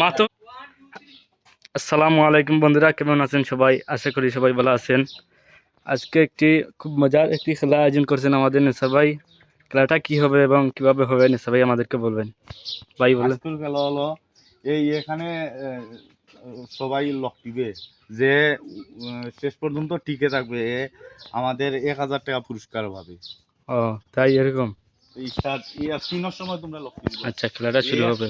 মাতো আসসালামু আলাইকুম বন্ধুরা কেমন আছেন সবাই? আশা করি সবাই ভালো আছেন। আজকে একটি খুব মজার একটি খেলা আয়োজন করছেন আমাদের নেশা ভাই। খেলাটা কি হবে এবং কীভাবে হবে নেশা ভাই আমাদেরকে বলবেন। ভাই বলেন। খেলা হলো এই এখানে সবাই লক দিবে যে শেষ পর্যন্ত টিকে থাকবে আমাদের এক হাজার টাকা পুরস্কার পাবে ও তাই এরকম? আচ্ছা খেলাটা শুরু হবে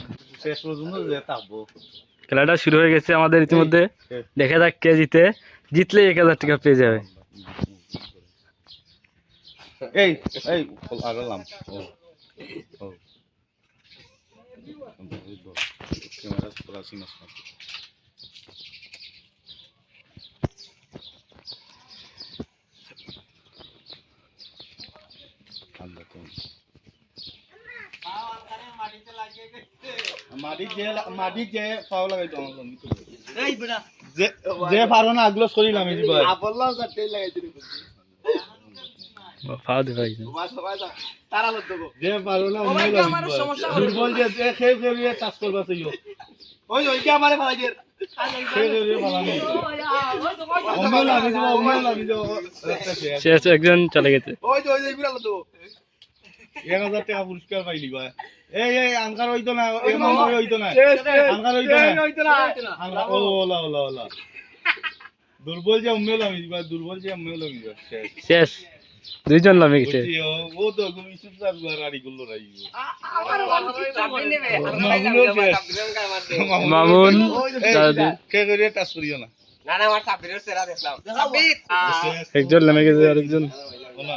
খেলাটা শুরু হয়ে গেছে আমাদের ইতিমধ্যে দেখা যাক কে জিতে জিতলে এক হাজার টাকা পেয়ে যাবে এই এই আগালাম ক্যামেরা খোলা সিনাস মাটি যে পাও লাগাই আমার লঙ্গি তো যে যে পারো না আগলো শরীর আমি দিব। ফাও দেখাই যে পারো না অন্য দুর্বল যে যে খেয়ে খেয়ে টাচ করবা চাইও খেয়ে খেয়ে পালানো অন্য লাগি যাব অন্য লাগি যাব একটা শেয়ার শেষ একজন চলে গেছে। এক হাজার টাকা পুরস্কার পাইলি বা এই এই আনকার হইতো না এই মামা হইতো না। আনকার হইতো না। ও ওলা ওলা ওলা। দুর্বল যে উম্মেল আমি দিবা দুর্বল যে উম্মেল আমি দিবা শেষ। দুইজন নামে গেছে। ও- তো তুমি গাড়ি গুলো মামুন দাদু। কে করে টাচ করিও না। একজন নামে গেছে আরেকজন। ওলা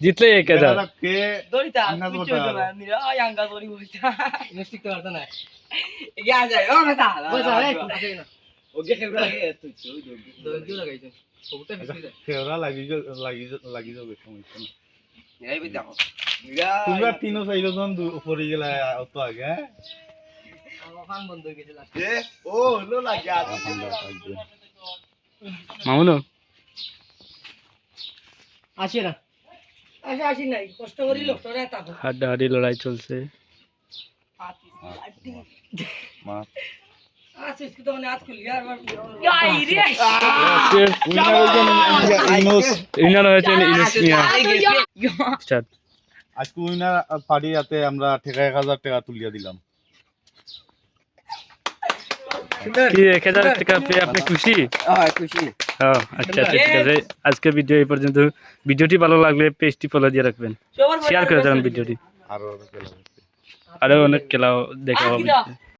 জিতলে এক হাজার তোমরা তিনও চাইলো জন পড়ে গেলে অত আগে হ্যাঁ? মামুন আসে না হাড্ডাহাড্ডি লড়াই চলছে। আজকে উইনার পার্টি হাতে আমরা ঠেকা এক হাজার টাকা তুলিয়া দিলাম। কি এক হাজার টাকা পেয়ে আপনি খুশি? ও আচ্ছা আচ্ছা ঠিক আছে। আজকের ভিডিও এই পর্যন্ত। ভিডিওটি ভালো লাগলে পেজটি ফলো দিয়ে রাখবেন। শেয়ার করে দেবেন ভিডিওটি। আরও আরও অনেক খেলা দেখা হবে।